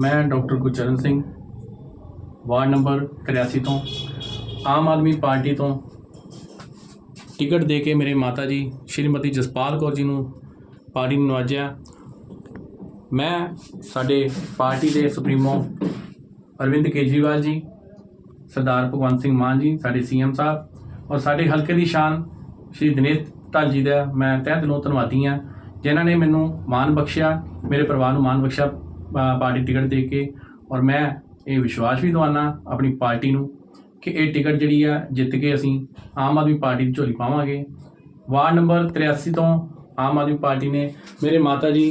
ਮੈਂ doctor Gurcharan Singh, ward number 83 ਤੋਂ, ਆਮ Aadmi party ਤੋਂ ਟਿਕਟ ਦੇ ਕੇ ਮੇਰੇ ਮਾਤਾ ਜੀ ਸ਼੍ਰੀਮਤੀ ਜਸਪਾਲ ਕੌਰ ਜੀ ਨੂੰ ਪਾਰਟੀ ਨੂੰ ਨਵਾਜਿਆ। ਮੈਂ ਸਾਡੇ ਪਾਰਟੀ ਦੇ ਸੁਪਰੀਮੋ ਅਰਵਿੰਦ ਕੇਜਰੀਵਾਲ ਜੀ, ਸਰਦਾਰ ਭਗਵੰਤ ਸਿੰਘ ਮਾਨ ਜੀ, ਸਾਡੇ ਸੀਐਮ ਸਾਹਿਬ ਔਰ ਸਾਡੇ ਹਲਕੇ ਦੀ ਸ਼ਾਨ ਸ਼੍ਰੀ ਦਿਨੇਸ਼ ਧਾਲ ਜੀ ਦਾ ਮੈਂ ਤਹਿ ਦਿਲੋਂ ਧੰਨਵਾਦੀ ਹਾਂ, ਜਿਨ੍ਹਾਂ ਨੇ ਮੈਨੂੰ ਮਾਣ ਬਖਸ਼ਿਆ, ਮੇਰੇ ਪਰਿਵਾਰ ਨੂੰ ਮਾਣ ਬਖਸ਼ਿਆ। ਪਾਰਟੀ ਟਿਕਟ ਦੇ ਕੇ ਔਰ ਮੈਂ ਇਹ ਵਿਸ਼ਵਾਸ ਵੀ ਦਵਾਨਾ ਆਪਣੀ ਪਾਰਟੀ ਨੂੰ ਕਿ ਇਹ ਟਿਕਟ ਜਿਹੜੀ ਆ ਜਿੱਤ ਕੇ ਅਸੀਂ ਆਮ ਆਦਮੀ ਪਾਰਟੀ ਦੀ ਝੋਲੀ ਪਾਵਾਂਗੇ। ਵਾਰਡ ਨੰਬਰ 83 ਤੋਂ ਆਮ ਆਦਮੀ ਪਾਰਟੀ ਨੇ ਮੇਰੇ ਮਾਤਾ ਜੀ,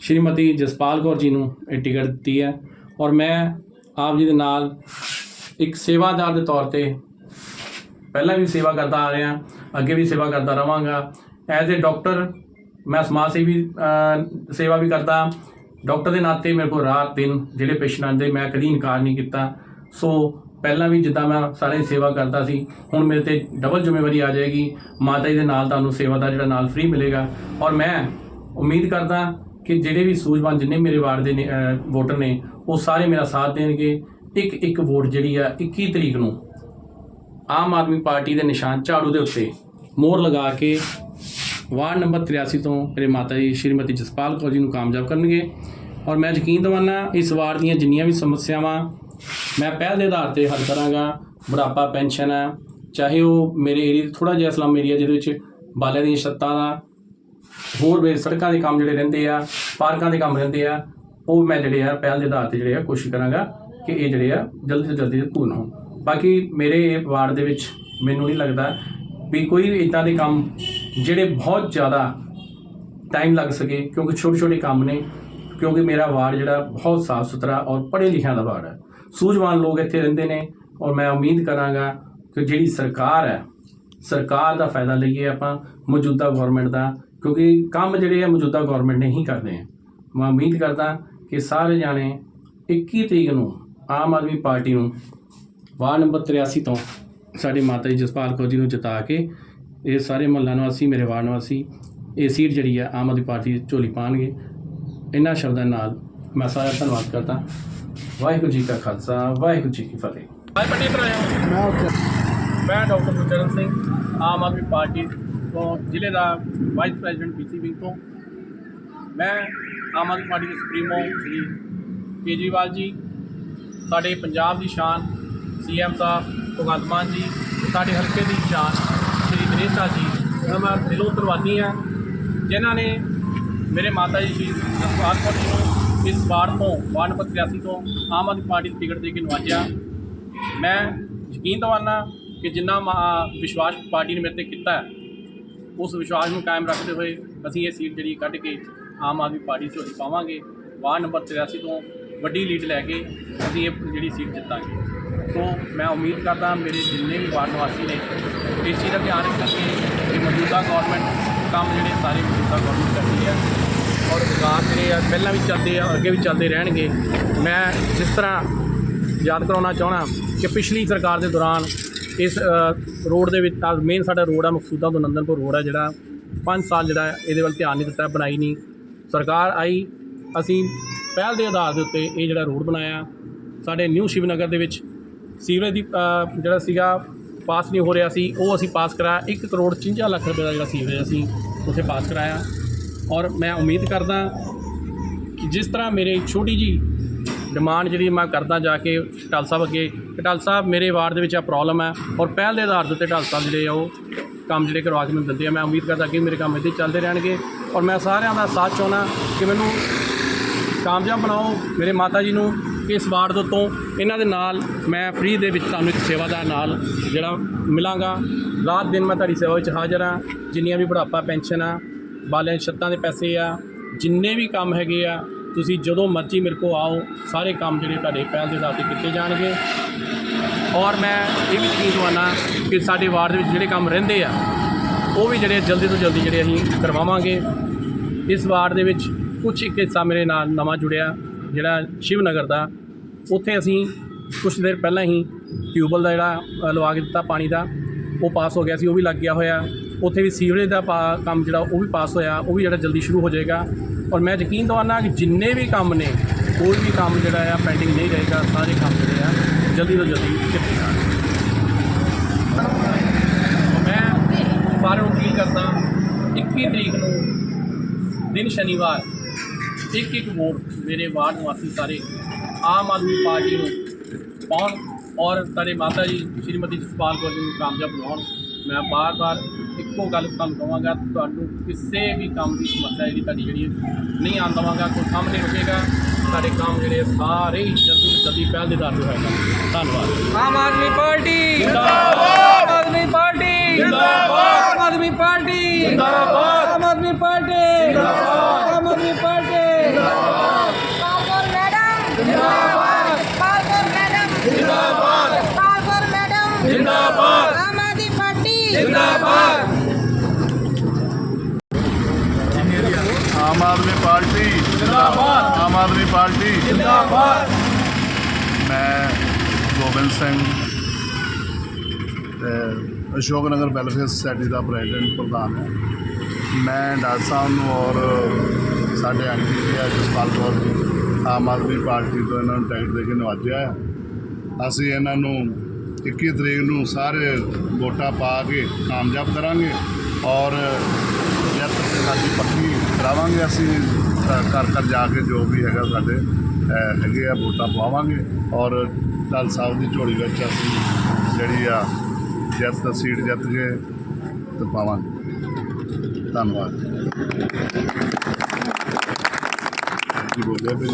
ਸ਼੍ਰੀਮਤੀ ਜਸਪਾਲ ਕੌਰ ਜੀ ਨੂੰ ਇਹ ਟਿਕਟ ਦਿੱਤੀ ਹੈ ਔਰ ਮੈਂ ਆਪ ਜੀ ਦੇ ਨਾਲ ਇੱਕ ਸੇਵਾਦਾਰ ਦੇ ਤੌਰ ਤੇ ਪਹਿਲਾਂ ਵੀ ਸੇਵਾ ਕਰਦਾ ਆ ਰਿਹਾ, ਅੱਗੇ ਵੀ ਸੇਵਾ ਕਰਦਾ ਰਵਾਂਗਾ। ਐਜ਼ ਅ ਡਾਕਟਰ ਮੈਂ ਸਮਾਜ ਸੇਵੀ ਸੇਵਾ ਵੀ ਕਰਦਾ ਡਾਕਟਰ ਦੇ ਨਾਤੇ ਮੇਰੇ ਕੋਲ ਰਾਤ ਦਿਨ ਜਿਹੜੇ ਪੇਸ਼ੈਂਟ ਆਉਂਦੇ ਮੈਂ ਕਦੀ ਇਨਕਾਰ ਨਹੀਂ ਕੀਤਾ। ਸੋ ਪਹਿਲਾਂ ਵੀ ਜਿੱਦਾਂ ਮੈਂ ਸਾਰਿਆਂ ਦੀ ਸੇਵਾ ਕਰਦਾ ਸੀ ਹੁਣ ਮੇਰੇ ਤੇ ਡਬਲ ਜ਼ਿੰਮੇਵਾਰੀ ਆ ਜਾਏਗੀ। ਮਾਤਾ ਜੀ ਦੇ ਨਾਲ ਤੁਹਾਨੂੰ ਸੇਵਾ ਦਾ ਜਿਹੜਾ ਨਾਲ ਫ੍ਰੀ ਮਿਲੇਗਾ। ਔਰ ਮੈਂ ਉਮੀਦ ਕਰਦਾ ਕਿ ਜਿਹੜੇ ਵੀ ਸੂਝਵਾਨ ਜਿੰਨੇ ਮੇਰੇ ਵਾਰਡ ਦੇ ਨੇ, ਵੋਟਰ ਨੇ ਉਹ ਸਾਰੇ ਮੇਰਾ ਸਾਥ ਦੇਣਗੇ। ਇੱਕ ਇੱਕ ਵੋਟ ਜਿਹੜੀ ਆ 21 ਤਰੀਕ ਨੂੰ ਆਮ ਆਦਮੀ ਪਾਰਟੀ ਦੇ ਨਿਸ਼ਾਨ ਝਾੜੂ ਦੇ ਉੱਤੇ ਮੋਹਰ ਲਗਾ ਕੇ ਵਾਰਡ ਨੰਬਰ 83 ਤੋਂ ਮੇਰੇ ਮਾਤਾ ਜੀ ਸ਼੍ਰੀਮਤੀ ਜਸਪਾਲ ਕੌਰ ਜੀ ਨੂੰ ਕਾਮਯਾਬ ਕਰਨਗੇ। ਔਰ ਮੈਂ ਯਕੀਨ ਦਵਾਨਾ, ਇਸ ਵਾਰਡ ਦੀਆਂ ਜਿੰਨੀਆਂ ਵੀ ਸਮੱਸਿਆਵਾਂ, ਮੈਂ ਪਹਿਲ ਦੇ ਆਧਾਰ ਤੇ ਹੱਲ ਕਰਾਂਗਾ। ਬੁਢਾਪਾ ਪੈਨਸ਼ਨ ਹੈ, ਚਾਹੇ ਉਹ ਮੇਰੇ ਏਰੀਆ ਥੋੜਾ ਜਿਹਾ ਸਲਮ ਏਰੀਆ ਜਿਹਦੇ ਵਿੱਚ ਬਾਲਿਆਂ ਦੀਆਂ ਛੱਤਾਂ ਦਾ, ਹੋਰ ਵੀ ਸੜਕਾਂ ਦੇ ਕੰਮ ਜਿਹੜੇ ਰਹਿੰਦੇ ਆ, ਪਾਰਕਾਂ ਦੇ ਕੰਮ ਰਹਿੰਦੇ ਆ, ਉਹ ਮੈਂ ਜਿਹੜੇ ਆ ਪਹਿਲ ਦੇ ਆਧਾਰ ਤੇ ਜਿਹੜੇ ਆ ਕੋਸ਼ਿਸ਼ ਕਰਾਂਗਾ ਕਿ ਇਹ ਜਿਹੜੇ ਆ ਜਲਦੀ ਤੋਂ ਜਲਦੀ ਪੂਰਨ ਹੋਣ। ਬਾਕੀ ਮੇਰੇ ਵਾਰਡ ਦੇ ਵਿੱਚ ਮੈਨੂੰ ਨਹੀਂ ਲੱਗਦਾ ਵੀ ਕੋਈ ਵੀ ਇਦਾਂ ਦੇ ਕੰਮ ਜਿਹੜੇ ਬਹੁਤ ਜ਼ਿਆਦਾ ਟਾਈਮ ਲੱਗ ਸਕੇ, ਕਿਉਂਕਿ ਛੋਟੇ ਛੋਟੇ ਕੰਮ ਨੇ, ਕਿਉਂਕਿ ਮੇਰਾ ਵਾਰਡ ਜਿਹੜਾ ਬਹੁਤ ਸਾਫ਼ ਸੁਥਰਾ ਔਰ ਪੜ੍ਹੇ ਲਿਖਿਆਂ ਦਾ ਵਾਰਡ ਹੈ। ਸੂਝਵਾਨ ਲੋਕ ਇੱਥੇ ਰਹਿੰਦੇ ਨੇ ਔਰ ਮੈਂ ਉਮੀਦ ਕਰਾਂਗਾ ਕਿ ਜਿਹੜੀ ਸਰਕਾਰ ਹੈ, ਸਰਕਾਰ ਦਾ ਫਾਇਦਾ ਲਈਏ ਆਪਾਂ, ਮੌਜੂਦਾ ਗਵਰਨਮੈਂਟ ਦਾ, ਕਿਉਂਕਿ ਕੰਮ ਜਿਹੜੇ ਆ ਮੌਜੂਦਾ ਗਵਰਨਮੈਂਟ ਨੇ ਹੀ ਕਰਦੇ ਆ। ਮੈਂ ਉਮੀਦ ਕਰਦਾ ਕਿ ਸਾਰੇ ਜਾਣੇ 21 ਤਰੀਕ ਨੂੰ ਆਮ ਆਦਮੀ ਪਾਰਟੀ ਨੂੰ ਵਾਰਡ ਨੰਬਰ 83 ਤੋਂ ਸਾਡੇ ਮਾਤਾ ਜੀ ਜਸਪਾਲ ਕੌਰ ਜੀ ਨੂੰ ਜਿਤਾ ਕੇ ਇਹ ਸਾਰੇ ਮਹੱਲਾ ਨਿਵਾਸੀ ਮੇਰੇ ਵਾਰਡ ਨਿਵਾਸੀ ਇਹ ਸੀਟ ਜਿਹੜੀ ਆ ਆਮ ਆਦਮੀ ਪਾਰਟੀ ਝੋਲੀ ਪਾਣਗੇ। ਇਹਨਾਂ ਸ਼ਬਦਾਂ ਨਾਲ ਮੈਂ ਸਾਰਾ ਧੰਨਵਾਦ ਕਰਦਾ। ਵਾਹਿਗੁਰੂ ਜੀ ਕਾ ਖਾਲਸਾ ਵਾਹਿਗੁਰੂ ਜੀ ਕੀ ਫਤਿਹ। ਹਾਈ ਪੱਟੀ ਕਰਾਇਆ ਮੈਂ ਉੱਥੇ। ਮੈਂ ਡਾਕਟਰ ਗੁਰਚਰਨ ਸਿੰਘ ਆਮ ਆਦਮੀ ਪਾਰਟੀ ਤੋਂ ਜ਼ਿਲ੍ਹੇ ਦਾ ਵਾਈਸ ਪ੍ਰੈਜ਼ੀਡੈਂਟ ਬੀਸੀ ਵਿੰਗ ਤੋਂ। ਮੈਂ ਆਮ ਆਦਮੀ ਪਾਰਟੀ ਦੇ ਸੁਪਰੀਮੋ ਸ਼੍ਰੀ ਕੇਜਰੀਵਾਲ ਜੀ ਸਾਡੇ ਪੰਜਾਬ ਦੀ ਸ਼ਾਨ ਸੀਐਮ ਸਾਹਿਬ ਭਗਵੰਤ ਮਾਨ ਜੀ ਸਾਡੇ ਹਲਕੇ ਦੀ ਸ਼ਾਨ ਦਿਨੇਸ਼ ਸਾਹਿਬ ਜੀ ਦਾ ਮੈਂ ਦਿਲੋਂ ਧੰਨਵਾਦੀ ਹਾਂ, ਜਿਨ੍ਹਾਂ ਨੇ ਮੇਰੇ ਮਾਤਾ ਜੀ ਸ਼੍ਰੀ ਜਸਪਾਲ ਕੌਰ ਜੀ ਨੂੰ ਇਸ ਵਾਰਡ ਤੋਂ, ਵਾਰਡ ਨੰਬਰ 83 ਤੋਂ ਆਮ ਆਦਮੀ ਪਾਰਟੀ ਦੀ ਟਿਕਟ ਦੇ ਕੇ ਨਵਾਜਿਆ। ਮੈਂ ਯਕੀਨ ਦਵਾਨਾ ਕਿ ਜਿੰਨਾ ਮਾ- ਵਿਸ਼ਵਾਸ ਪਾਰਟੀ ਨੇ ਮੇਰੇ ਤੇ ਕੀਤਾ ਉਸ ਵਿਸ਼ਵਾਸ ਨੂੰ ਕਾਇਮ ਰੱਖਦੇ ਹੋਏ ਅਸੀਂ ਇਹ ਸੀਟ ਜਿਹੜੀ ਕੱਢ ਕੇ ਆਮ ਆਦਮੀ ਪਾਰਟੀ ਝੋਲੀ ਪਾਵਾਂਗੇ। ਵਾਰਡ ਨੰਬਰ 83 ਤੋਂ ਵੱਡੀ ਲੀਡ ਲੈ ਕੇ ਅਸੀਂ ਇਹ ਜਿਹੜੀ ਸੀਟ ਜਿੱਤਾਂਗੇ। ਸੋ ਮੈਂ ਉਮੀਦ ਕਰਦਾ ਮੇਰੇ ਜਿੰਨੇ ਵੀ ਵਾਰਡ ਨਿਵਾਸੀ ਨੇ ਇਸ ਚੀਜ਼ ਦਾ ਧਿਆਨ ਰੱਖਣਗੇ ਕਿ ਮੌਜੂਦਾ ਗਵਰਨਮੈਂਟ ਕੰਮ ਜਿਹੜੇ ਸਾਰੇ ਮੌਜੂਦਾ ਗਵਰਨਮੈਂਟ ਕਰਦੀ ਹੈ ਔਰ ਵਿਕਾਸ ਜਿਹੜੇ ਆ ਪਹਿਲਾਂ ਵੀ ਚੱਲਦੇ ਆ, ਅੱਗੇ ਵੀ ਚੱਲਦੇ ਰਹਿਣਗੇ। ਮੈਂ ਜਿਸ ਤਰ੍ਹਾਂ ਯਾਦ ਕਰਾਉਣਾ ਚਾਹਣਾ ਕਿ ਪਿਛਲੀ ਸਰਕਾਰ ਦੇ ਦੌਰਾਨ ਇਸ ਰੋਡ ਦੇ ਵਿੱਚ ਮੇਨ ਸਾਡਾ ਰੋਡ ਆ, ਮਕਸੂਦਾ ਤੋਂ ਨੰਦਨਪੁਰ ਰੋਡ ਆ ਜਿਹੜਾ 5 ਸਾਲ ਜਿਹੜਾ ਇਹਦੇ ਵੱਲ ਧਿਆਨ ਨਹੀਂ ਦਿੱਤਾ, ਬਣਾਈ ਨਹੀਂ। ਸਰਕਾਰ ਆਈ, ਅਸੀਂ ਪਹਿਲ ਦੇ ਆਧਾਰ ਦੇ ਉੱਤੇ ਇਹ ਜਿਹੜਾ ਰੋਡ ਬਣਾਇਆ। ਸਾਡੇ ਨਿਊ ਸ਼ਿਵਨਗਰ ਦੇ ਵਿੱਚ ਸੀਵਰੇਜ ਦੀ ਜਿਹੜਾ ਸੀਗਾ, ਪਾਸ ਨਹੀਂ ਹੋ ਰਿਹਾ ਸੀ, ਉਹ ਅਸੀਂ ਪਾਸ ਕਰਾਇਆ। 1 ਕਰੋੜ 53 ਲੱਖ ਰੁਪਏ ਦਾ ਜਿਹੜਾ ਸੀਵਰੇਜ ਅਸੀਂ ਉੱਥੇ ਪਾਸ ਕਰਾਇਆ। ਔਰ ਮੈਂ ਉਮੀਦ ਕਰਦਾ ਕਿ ਜਿਸ ਤਰ੍ਹਾਂ ਮੇਰੇ ਛੋਟੀ ਜੀ ਡਿਮਾਂਡ ਜਿਹੜੀ ਮੈਂ ਕਰਦਾ ਜਾ ਕੇ ਢਾਲ ਸਾਹਿਬ ਅੱਗੇ, ਕਿ ਢਾਲ ਸਾਹਿਬ ਮੇਰੇ ਵਾਰਡ ਦੇ ਵਿੱਚ ਆ ਪ੍ਰੋਬਲਮ ਹੈ। ਔਰ ਪਹਿਲ ਦੇ ਆਧਾਰ ਦੇ ਉੱਤੇ ਢਾਲ ਸਾਹਿਬ ਜਿਹੜੇ ਆ, ਉਹ ਕੰਮ ਜਿਹੜੇ ਕਰਵਾ ਕੇ ਮੈਨੂੰ ਦਿੰਦੇ ਆ। ਮੈਂ ਉਮੀਦ ਕਰਦਾ ਕਿ ਮੇਰੇ ਕੰਮ ਇੱਥੇ ਚੱਲਦੇ ਰਹਿਣਗੇ। ਔਰ ਮੈਂ ਸਾਰਿਆਂ ਦਾ ਸਾਥ ਚਾਹੁੰਦਾ ਕਿ ਮੈਨੂੰ ਕਾਮਯਾਬ ਬਣਾਓ ਮੇਰੇ ਮਾਤਾ ਜੀ ਨੂੰ। ਇਸ ਵਾਰਡ ਦੇ ਉੱਤੋਂ ਇਹਨਾਂ ਦੇ ਨਾਲ ਮੈਂ ਫ੍ਰੀ ਦੇ ਵਿੱਚ ਤੁਹਾਨੂੰ ਇੱਕ ਸੇਵਾ ਦਾ ਨਾਲ ਜਿਹੜਾ ਮਿਲਾਂਗਾ। ਰਾਤ ਦਿਨ ਮੈਂ ਤੁਹਾਡੀ ਸੇਵਾ ਵਿੱਚ ਹਾਜ਼ਰ ਹਾਂ। ਜਿੰਨੀਆਂ ਵੀ ਬੁਢਾਪਾ ਪੈਨਸ਼ਨ ਆ, ਬਾਲਿਆਂ ਦੀ ਛੱਤਾਂ ਦੇ ਪੈਸੇ ਆ, ਜਿੰਨੇ ਵੀ ਕੰਮ ਹੈਗੇ ਆ, ਤੁਸੀਂ ਜਦੋਂ ਮਰਜ਼ੀ ਮੇਰੇ ਕੋਲ ਆਓ, ਸਾਰੇ ਕੰਮ ਜਿਹੜੇ ਤੁਹਾਡੇ ਪਹਿਲ ਦੇ ਹਿਸਾਬ ਤੇ ਕੀਤੇ ਜਾਣਗੇ। ਔਰ ਮੈਂ ਇਹ ਵੀ ਯਕੀਨ ਦਵਾਨਾ ਕਿ ਸਾਡੇ ਵਾਰਡ ਦੇ ਵਿੱਚ ਜਿਹੜੇ ਕੰਮ ਰਹਿੰਦੇ ਆ, ਉਹ ਵੀ ਜਿਹੜੇ ਜਲਦੀ ਤੋਂ ਜਲਦੀ ਜਿਹੜੇ ਅਸੀਂ ਕਰਵਾਵਾਂਗੇ। ਇਸ ਵਾਰਡ ਦੇ ਵਿੱਚ ਕੁਝ ਇੱਕ ਹਿੱਸਾ ਮੇਰੇ ਨਾਲ ਨਵਾਂ ਜੁੜਿਆ। ਜਿਹੜਾ ਸ਼ਿਵਨਗਰ ਦਾ, ਉੱਥੇ ਅਸੀਂ ਕੁਝ ਦੇਰ ਪਹਿਲਾਂ ਹੀ ਟਿਊਬਲ ਦਾ ਜਿਹੜਾ ਲਵਾ ਕੇ ਦਿੱਤਾ ਪਾਣੀ ਦਾ, ਉਹ ਪਾਸ ਹੋ ਗਿਆ ਸੀ, ਉਹ ਵੀ ਲੱਗ ਗਿਆ ਹੋਇਆ। ਉੱਥੇ ਵੀ ਸੀਵਰੇਜ ਦਾ ਪਾ- ਕੰਮ ਜਿਹੜਾ, ਉਹ ਵੀ ਪਾਸ ਹੋਇਆ, ਉਹ ਵੀ ਜਿਹੜਾ ਜਲਦੀ ਸ਼ੁਰੂ ਹੋ ਜਾਏਗਾ। ਔਰ ਮੈਂ ਯਕੀਨ ਦਵਾਨਾ ਕਿ ਜਿੰਨੇ ਵੀ ਕੰਮ ਨੇ, ਕੋਈ ਵੀ ਕੰਮ ਜਿਹੜਾ ਆ, ਪੈਂਡਿੰਗ ਨਹੀਂ ਰਹੇਗਾ, ਸਾਰੇ ਕੰਮ ਜਿਹੜੇ ਆ, ਜਲਦੀ ਤੋਂ ਜਲਦੀ ਕੀਤੇ ਜਾਣਗੇ ਮੈਂ ਸਾਰਿਆਂ ਨੂੰ ਅਪੀਲ ਕਰਦਾ 21 ਤਰੀਕ ਨੂੰ, ਦਿਨ ਸ਼ਨੀਵਾਰ ਇੱਕ ਇੱਕ ਵੋਟ ਮੇਰੇ ਵਾਰਡ ਨਿਵਾਸੀ ਸਾਰੇ ਆਮ ਆਦਮੀ ਪਾਰਟੀ ਨੂੰ ਪਾਉਣ ਔਰ ਸਾਡੇ ਮਾਤਾ ਜੀ ਸ਼੍ਰੀਮਤੀ ਜਸਪਾਲ ਕੌਰ ਜੀ ਨੂੰ ਕਾਮਯਾਬ ਬਣਾਉਣ ਮੈਂ ਬਾਰ-ਬਾਰ ਇੱਕੋ ਗੱਲ ਤੁਹਾਨੂੰ ਕਹਾਂਗਾ ਤੁਹਾਨੂੰ ਕਿਸੇ ਵੀ ਕੰਮ ਦੀ ਸਮੱਸਿਆ ਜਿਹੜੀ ਤੁਹਾਡੀ ਜਿਹੜੀ ਹੈ, ਨਹੀਂ ਆਉਣ ਦੇਵਾਂਗਾ ਕੋਈ ਕੰਮ ਨਹੀਂ ਰੁਕੇਗਾ ਸਾਡੇ ਕੰਮ ਜਿਹੜੇ ਸਾਰੇ ਹੀ ਜਲਦੀ ਤੋਂ ਜਲਦੀ ਪਹਿਲ ਦੇ ਦਰ ਤੇ ਹੋਏਗਾ ਧੰਨਵਾਦ ਆਮ ਆਦਮੀ ਪਾਰਟੀ ਜ਼ਿੰਦਾਬਾਦ। ਆਮ ਆਦਮੀ ਪਾਰਟੀ ਜ਼ਿੰਦਾਬਾਦ। ਆਮ ਆਦਮੀ ਪਾਰਟੀ ਜ਼ਿੰਦਾਬਾਦ। ਆਮ ਆਦਮੀ ਪਾਰਟੀ ਜ਼ਿੰਦਾਬਾਦ। ਆਮ ਆਦਮੀ ਪਾਰਟੀ ਜ਼ਿੰਦਾਬਾਦ। ਆਮ ਆਦਮੀ ਪਾਰਟੀ। ਜ਼ਿੰਦਾਬਾਦ। ਮੈਂ ਗੋਬਿੰਦ ਸਿੰਘ ਤੇ ਅਸ਼ੋਕ ਨਗਰ ਵੈਲਫੇਅਰ ਸੁਸਾਇਟੀ ਦਾ ਪ੍ਰੈਜ਼ੀਡੈਂਟ ਪ੍ਰਧਾਨ ਹਾਂ। ਮੈਂ ਡਾਕਟਰ ਸਾਹਿਬ ਨੂੰ ਔਰ ਸਾਡੇ ਐਮਪੀ ਜੀ ਆ ਜਸਪਾਲ ਕੌਰ ਜੀ ਆਮ ਆਦਮੀ ਪਾਰਟੀ ਤੋਂ ਇਹਨਾਂ ਨੂੰ ਟਿਕਟ ਦੇ ਕੇ ਨਵਾਜਿਆ ਅਸੀਂ ਇਹਨਾਂ ਨੂੰ 21 ਤਰੀਕ ਨੂੰ ਸਾਰੇ ਵੋਟਾਂ ਪਾ ਕੇ ਕਾਮਯਾਬ ਕਰਾਂਗੇ ਔਰ ਜਿੱਤ ਸਾਡੀ ਪੱਕੀ ਕਰਾਵਾਂਗੇ ਅਸੀਂ ਘਰ ਘਰ ਘਰ ਜਾ ਕੇ ਜੋ ਵੀ ਹੈਗਾ ਸਾਡੇ ਅਹ, ਹੈਗੇ ਆ ਵੋਟਾਂ ਪਵਾਵਾਂਗੇ। ਔਰ ਦਲ ਸਾਹਿਬ ਦੀ ਝੋਲੀ ਵਿੱਚ ਅਸੀਂ ਜਿਹੜੀ ਆ ਜਿੱਤ ਸੀਟ ਜਿੱਤ ਕੇ ਤੇ ਪਾਵਾਂਗੇ। ਧੰਨਵਾਦ। ਕੀ ਬੋਲਿਆ ਬਈ